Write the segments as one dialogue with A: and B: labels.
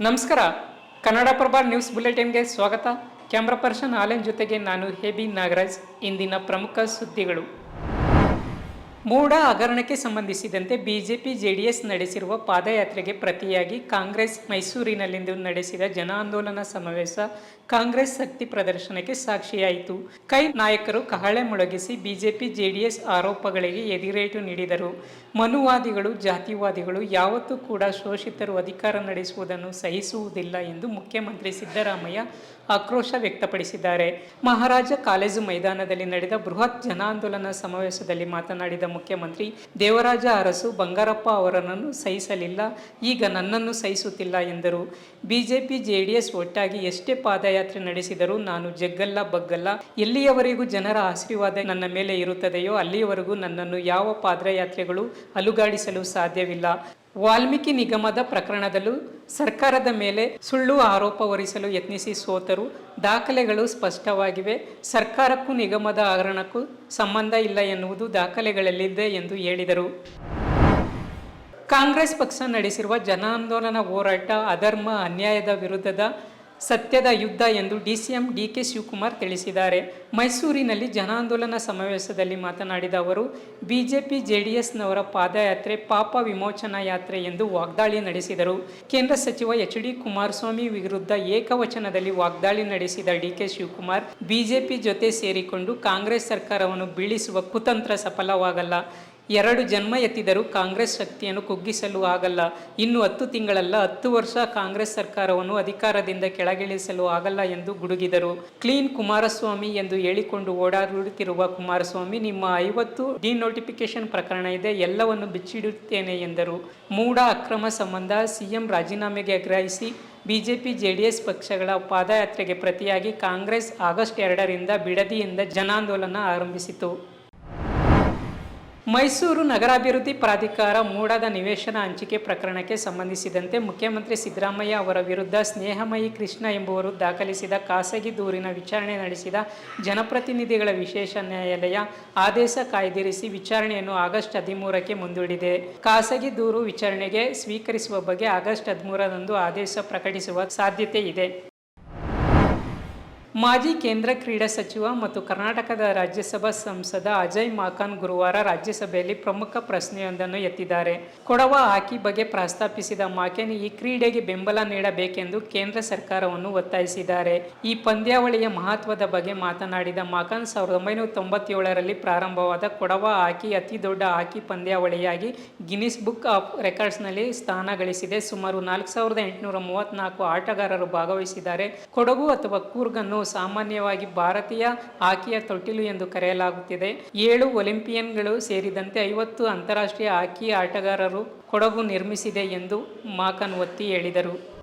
A: ನಮಸ್ಕಾರ. ಕನ್ನಡ ಕನ್ನಡಪ್ರಭ ನ್ಯೂಸ್ ಬುಲೆಟಿನ್ಗೆ ಸ್ವಾಗತ. Camera person ಆಲೆನ್ ಜೊತೆಗೆ ನಾನು ಹೇಬಿ ನಾಗರಾಜ್. ಇಂದಿನ ಪ್ರಮುಖ ಸುದ್ದಿಗಳು. ಮೂಡ ಹಗರಣಕ್ಕೆ ಸಂಬಂಧಿಸಿದಂತೆ ಬಿಜೆಪಿ, ಜೆಡಿಎಸ್ ನಡೆಸಿರುವ ಪಾದಯಾತ್ರೆಗೆ ಪ್ರತಿಯಾಗಿ ಕಾಂಗ್ರೆಸ್ ಮೈಸೂರಿನಲ್ಲಿಂದು ನಡೆಸಿದ ಜನ ಆಂದೋಲನ ಸಮಾವೇಶ ಕಾಂಗ್ರೆಸ್ ಶಕ್ತಿ ಪ್ರದರ್ಶನಕ್ಕೆ ಸಾಕ್ಷಿಯಾಯಿತು. ಕೈ ನಾಯಕರು ಕಹಳೆ ಮೊಳಗಿಸಿ ಬಿಜೆಪಿ, ಜೆಡಿಎಸ್ ಆರೋಪಗಳಿಗೆ ಎದಿರೇಟು ನೀಡಿದರು. ಮನುವಾದಿಗಳು, ಜಾತಿವಾದಿಗಳು ಯಾವತ್ತೂ ಕೂಡ ಶೋಷಿತರು ಅಧಿಕಾರ ನಡೆಸುವುದನ್ನು ಸಹಿಸುವುದಿಲ್ಲ ಎಂದು ಮುಖ್ಯಮಂತ್ರಿ ಸಿದ್ದರಾಮಯ್ಯ ಆಕ್ರೋಶ ವ್ಯಕ್ತಪಡಿಸಿದ್ದಾರೆ. ಮಹಾರಾಜ ಕಾಲೇಜು ಮೈದಾನದಲ್ಲಿ ನಡೆದ ಬೃಹತ್ ಜನಾಂದೋಲನ ಸಮಾವೇಶದಲ್ಲಿ ಮಾತನಾಡಿದ ಮುಖ್ಯಮಂತ್ರಿ ದೇವರಾಜ ಅರಸು ಬಂಗಾರಪ್ಪ ಅವರನ್ನು ಸಹಿಸಲಿಲ್ಲ. ಈಗ ನನ್ನನ್ನು ಸಹಿಸುತ್ತಿಲ್ಲ ಎಂದರು. ಬಿಜೆಪಿ, ಜೆಡಿಎಸ್ ಒಟ್ಟಾಗಿ ಎಷ್ಟೇ ಪಾದಯಾತ್ರೆ ನಡೆಸಿದರೂ ನಾನು ಜಗ್ಗಲ್ಲ, ಬಗ್ಗಲ್ಲ. ಎಲ್ಲಿಯವರೆಗೂ ಜನರ ಆಶೀರ್ವಾದ ನನ್ನ ಮೇಲೆ ಇರುತ್ತದೆಯೋ ಅಲ್ಲಿಯವರೆಗೂ ನನ್ನನ್ನು ಯಾವ ಪಾದಯಾತ್ರೆಗಳು ಅಲುಗಾಡಿಸಲು ಸಾಧ್ಯವಿಲ್ಲ. ವಾಲ್ಮೀಕಿ ನಿಗಮದ ಪ್ರಕರಣದಲ್ಲೂ ಸರ್ಕಾರದ ಮೇಲೆ ಸುಳ್ಳು ಆರೋಪ ಹೊರಿಸಲು ಯತ್ನಿಸಿ ಸೋತರು. ದಾಖಲೆಗಳು ಸ್ಪಷ್ಟವಾಗಿವೆ. ಸರ್ಕಾರಕ್ಕೂ ನಿಗಮದ ಹಗರಣಕ್ಕೂ ಸಂಬಂಧ ಇಲ್ಲ ಎನ್ನುವುದು ದಾಖಲೆಗಳಲ್ಲಿದೆ ಎಂದು ಹೇಳಿದರು. ಕಾಂಗ್ರೆಸ್ ಪಕ್ಷ ನಡೆಸಿರುವ ಜನಾಂದೋಲನ ಹೋರಾಟ, ಅಧರ್ಮ, ಅನ್ಯಾಯದ ವಿರುದ್ಧದ ಸತ್ಯದ ಯುದ್ಧ ಎಂದು ಡಿಸಿಎಂ ಡಿಕೆ ಶಿವಕುಮಾರ್ ತಿಳಿಸಿದ್ದಾರೆ. ಮೈಸೂರಿನಲ್ಲಿ ಜನಾಂದೋಲನ ಸಮಾವೇಶದಲ್ಲಿ ಮಾತನಾಡಿದ ಅವರು, ಬಿಜೆಪಿ ಜೆಡಿಎಸ್ನವರ ಪಾದಯಾತ್ರೆ ಪಾಪ ವಿಮೋಚನಾ ಯಾತ್ರೆ ಎಂದು ವಾಗ್ದಾಳಿ ನಡೆಸಿದರು. ಕೇಂದ್ರ ಸಚಿವ ಎಚ್ ಡಿ ಕುಮಾರಸ್ವಾಮಿ ವಿರುದ್ಧ ಏಕವಚನದಲ್ಲಿ ವಾಗ್ದಾಳಿ ನಡೆಸಿದ ಡಿಕೆ ಶಿವಕುಮಾರ್, ಬಿಜೆಪಿ ಜೊತೆ ಸೇರಿಕೊಂಡು ಕಾಂಗ್ರೆಸ್ ಸರ್ಕಾರವನ್ನು ಬೀಳಿಸುವ ಕುತಂತ್ರ ಸಫಲವಾಗಲ್ಲ. ಎರಡು ಜನ್ಮ ಎತ್ತಿದರೂ ಕಾಂಗ್ರೆಸ್ ಶಕ್ತಿಯನ್ನು ಕುಗ್ಗಿಸಲು ಆಗಲ್ಲ. ಇನ್ನು ಹತ್ತು ತಿಂಗಳಲ್ಲ, ಹತ್ತು ವರ್ಷ ಕಾಂಗ್ರೆಸ್ ಸರ್ಕಾರವನ್ನು ಅಧಿಕಾರದಿಂದ ಕೆಳಗಿಳಿಸಲು ಆಗಲ್ಲ ಎಂದು ಗುಡುಗಿದರು. ಕ್ಲೀನ್ ಕುಮಾರಸ್ವಾಮಿ ಎಂದು ಹೇಳಿಕೊಂಡು ಓಡಾಡುತ್ತಿರುವ ಕುಮಾರಸ್ವಾಮಿ, ನಿಮ್ಮ ಐವತ್ತು ಡಿನೋಟಿಫಿಕೇಶನ್ ಪ್ರಕರಣ ಇದೆ, ಎಲ್ಲವನ್ನು ಬಿಚ್ಚಿಡುತ್ತೇನೆ ಎಂದರು. ಮೂಡ ಅಕ್ರಮ ಸಂಬಂಧ ಸಿಎಂ ರಾಜೀನಾಮೆಗೆ ಆಗ್ರಹಿಸಿ ಬಿಜೆಪಿ, ಜೆಡಿಎಸ್ ಪಕ್ಷಗಳ ಪಾದಯಾತ್ರೆಗೆ ಪ್ರತಿಯಾಗಿ ಕಾಂಗ್ರೆಸ್ ಆಗಸ್ಟ್ ಎರಡರಿಂದ ಬಿಡದಿಯಿಂದ ಜನಾಂದೋಲನ ಆರಂಭಿಸಿತು. ಮೈಸೂರು ನಗರಾಭಿವೃದ್ಧಿ ಪ್ರಾಧಿಕಾರ ಮೂಡದ ನಿವೇಶನ ಹಂಚಿಕೆ ಪ್ರಕರಣಕ್ಕೆ ಸಂಬಂಧಿಸಿದಂತೆ ಮುಖ್ಯಮಂತ್ರಿ ಸಿದ್ದರಾಮಯ್ಯ ಅವರ ವಿರುದ್ಧ ಸ್ನೇಹಮಯಿ ಕೃಷ್ಣ ಎಂಬುವರು ದಾಖಲಿಸಿದ ಖಾಸಗಿ ದೂರಿನ ವಿಚಾರಣೆ ನಡೆಸಿದ ಜನಪ್ರತಿನಿಧಿಗಳ ವಿಶೇಷ ನ್ಯಾಯಾಲಯ ಆದೇಶ ಕಾಯ್ದಿರಿಸಿ ವಿಚಾರಣೆಯನ್ನು ಆಗಸ್ಟ್ ಹದಿಮೂರಕ್ಕೆ ಮುಂದೂಡಿದೆ. ಖಾಸಗಿ ದೂರು ವಿಚಾರಣೆಗೆ ಸ್ವೀಕರಿಸುವ ಬಗ್ಗೆ ಆಗಸ್ಟ್ ಹದಿಮೂರರಂದು ಆದೇಶ ಪ್ರಕಟಿಸುವ ಸಾಧ್ಯತೆ ಇದೆ. ಮಾಜಿ ಕೇಂದ್ರ ಕ್ರೀಡಾ ಸಚಿವ ಮತ್ತು ಕರ್ನಾಟಕದ ರಾಜ್ಯಸಭಾ ಸಂಸದ ಅಜಯ್ ಮಾಕಾನ್ ಗುರುವಾರ ರಾಜ್ಯಸಭೆಯಲ್ಲಿ ಪ್ರಮುಖ ಪ್ರಶ್ನೆಯೊಂದನ್ನು ಎತ್ತಿದ್ದಾರೆ. ಕೊಡವ ಹಾಕಿ ಬಗ್ಗೆ ಪ್ರಸ್ತಾಪಿಸಿದ ಮಾಕೆನ್ ಈ ಕ್ರೀಡೆಗೆ ಬೆಂಬಲ ನೀಡಬೇಕೆಂದು ಕೇಂದ್ರ ಸರ್ಕಾರವನ್ನು ಒತ್ತಾಯಿಸಿದ್ದಾರೆ. ಈ ಪಂದ್ಯಾವಳಿಯ ಮಹತ್ವದ ಬಗ್ಗೆ ಮಾತನಾಡಿದ ಮಾಕಾನ್, ಸಾವಿರದ ಒಂಬೈನೂರ ತೊಂಬತ್ತೇಳರಲ್ಲಿ ಪ್ರಾರಂಭವಾದ ಕೊಡವ ಹಾಕಿ ಅತಿ ದೊಡ್ಡ ಹಾಕಿ ಪಂದ್ಯಾವಳಿಯಾಗಿ ಗಿನಿಸ್ ಬುಕ್ ಆಫ್ ರೆಕಾರ್ಡ್ಸ್ನಲ್ಲಿ ಸ್ಥಾನ ಗಳಿಸಿದೆ. ಸುಮಾರು ನಾಲ್ಕು ಸಾವಿರದ ಎಂಟುನೂರ ಮೂವತ್ತ್ನಾಲ್ಕು ಆಟಗಾರರು ಭಾಗವಹಿಸಿದ್ದಾರೆ. ಕೊಡಗು ಅಥವಾ ಕೂರ್ಗನ್ನು ಸಾಮಾನ್ಯವಾಗಿ ಭಾರತೀಯ ಹಾಕಿಯ ತೊಟ್ಟಿಲು ಎಂದು ಕರೆಯಲಾಗುತ್ತಿದೆ. ಏಳು ಒಲಿಂಪಿಯನ್ಗಳು ಸೇರಿದಂತೆ ಐವತ್ತು ಅಂತಾರಾಷ್ಟ್ರೀಯ ಹಾಕಿ ಆಟಗಾರರು ಕೊಡಗು ನಿರ್ಮಿಸಿದೆ ಎಂದು ಮಾಕನ್ ಒತ್ತಿ ಹೇಳಿದರು.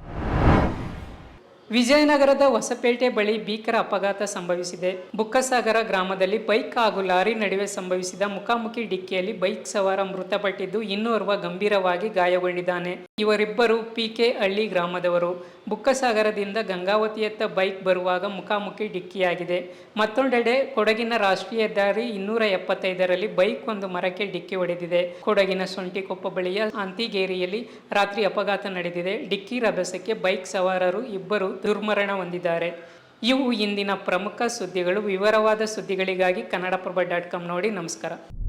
A: ವಿಜಯನಗರದ ಹೊಸಪೇಟೆ ಬಳಿ ಭೀಕರ ಅಪಘಾತ ಸಂಭವಿಸಿದೆ. ಬುಕ್ಕಸಾಗರ ಗ್ರಾಮದಲ್ಲಿ ಬೈಕ್ ಹಾಗೂ ಲಾರಿ ನಡುವೆ ಸಂಭವಿಸಿದ ಮುಖಾಮುಖಿ ಡಿಕ್ಕಿಯಲ್ಲಿ ಬೈಕ್ ಸವಾರ ಮೃತಪಟ್ಟಿದ್ದು ಇನ್ನೋರ್ವ ಗಂಭೀರವಾಗಿ ಗಾಯಗೊಂಡಿದ್ದಾನೆ. ಇವರಿಬ್ಬರು ಪಿ ಕೆ ಹಳ್ಳಿ ಗ್ರಾಮದವರು. ಬುಕ್ಕಸಾಗರದಿಂದ ಗಂಗಾವತಿಯತ್ತ ಬೈಕ್ ಬರುವಾಗ ಮುಖಾಮುಖಿ ಡಿಕ್ಕಿಯಾಗಿದೆ. ಮತ್ತೊಂದೆಡೆ ಕೊಡಗಿನ ರಾಷ್ಟ್ರೀಯ ದಾರಿ ಇನ್ನೂರ ಎಪ್ಪತ್ತೈದರಲ್ಲಿ ಬೈಕ್ ಒಂದು ಮರಕ್ಕೆ ಡಿಕ್ಕಿ ಹೊಡೆದಿದೆ. ಕೊಡಗಿನ ಸೊಂಟಿಕೊಪ್ಪ ಬಳಿಯ ಅಂತಿಗೇರಿಯಲ್ಲಿ ರಾತ್ರಿ ಅಪಘಾತ ನಡೆದಿದೆ. ಡಿಕ್ಕಿ ರಭಸಕ್ಕೆ ಬೈಕ್ ಸವಾರರು ಇಬ್ಬರು ದುರ್ಮರಣ ಹೊಂದಿದ್ದಾರೆ. ಇವು ಇಂದಿನ ಪ್ರಮುಖ ಸುದ್ದಿಗಳು. ವಿವರವಾದ ಸುದ್ದಿಗಳಿಗಾಗಿ ಕನ್ನಡಪ್ರಭ ಡಾಟ್ ಕಾಮ್ ನೋಡಿ. ನಮಸ್ಕಾರ.